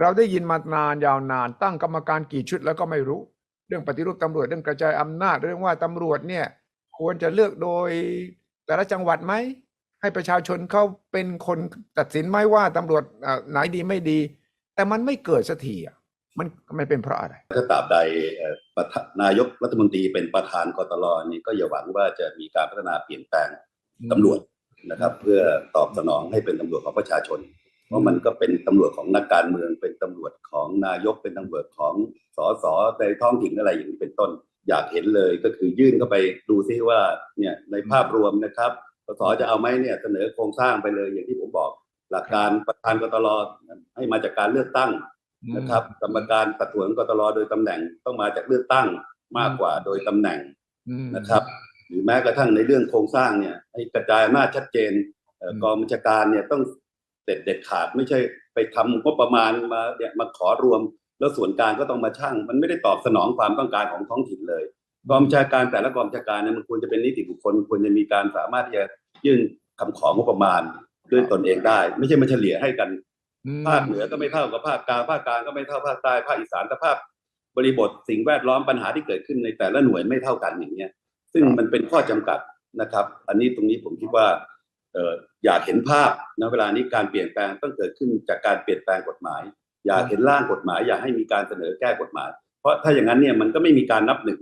เราได้ยินมานานยาวนาน ตั้งกรรมการกี่ชุดแล้วก็ไม่รู้ เรื่องปฏิรูปตำรวจเรื่องกระจายอำนาจเรื่องว่าตำรวจเนี่ยควรจะเลือกโดยแต่ละจังหวัดไหมให้ประชาชนเขาเป็นคนตัดสินไหมว่าตำรวจอ่อไหนดีไม่ดี แต่มันไม่เกิดสักทีอะมันมันเป็นเพราะอะไรถ้าตราบใดเอ่อนนายกรัฐมนตรีเป็นประธานกตลนี่ก็อย่าหวังว่าจะมีการพัฒนาเปลี่ยนแปลงตำรวจนะครับ เพื่อตอบสนองให้เป็นตำรวจของประชาชน เพราะมันก็เป็นตำรวจของนักการเมือง เป็นตำรวจของนายกเป็นตำรวจของสสในท้องถิ่นอะไรอย่างนี้เป็นต้น อยากเห็นเลยก็คือยื่นเข้าไปดูซิว่าเนี่ยในภาพรวมนะครับสสจะเอาไหมเนี่ยเสนอโครงสร้างไปเลยอย่างที่ผมบอก หลักการประธานกตลให้มาจากการเลือกตั้งนะครับกรรมการตัดส่วนกตลโดยตำแหน่งต้องมาจากเลือกตั้งมากกว่าโดยตำแหน่งอืมนะครับหรือแม้กระทั่งในเรื่องโครงสร้างเนี่ยให้กระจายอำนาจชัดเจนเอ่ออืมกองบัญชาการเนี่ยต้อง เด็ดเด็ดขาดไม่ใช่ไปทำงบประมาณมาเนี่ยมาขอรวม แล้วส่วนกลางก็ต้องมาชั่งมันไม่ได้ตอบสนองความต้องการของท้องถิ่นเลยกองบัญชาการแต่ละกองบัญชาการเนี่ยมันควรจะเป็นนิติบุคคลควรจะมีการสามารถที่จะยื่นคำของงบประมาณด้วยตนเองได้ ไม่ใช่มาเฉลี่ยให้กันอืมภาคเหนือก็ไม่เท่ากับภาคกลางภาคกลางก็ไม่เท่าภาคใต้ภาคอีสานสภาพบริบทสิ่งแวดล้อมปัญหาที่เกิดขึ้นในแต่ละหน่วยไม่เท่ากันอย่างเงี้ย ซึ่งมันเป็นข้อจำกัดนะครับ อันนี้ตรงนี้ผมคิดว่าเอ่ออยากเห็นภาพณเวลานี้การเปลี่ยนแปลงต้องเกิดขึ้นจากการเปลี่ยนแปลงกฎหมาย อยากเห็นร่างกฎหมาย อยากให้มีการเสนอแก้กฎหมาย เพราะถ้าอย่างนั้นเนี่ยมันก็ไม่มีการนับหนึ่ง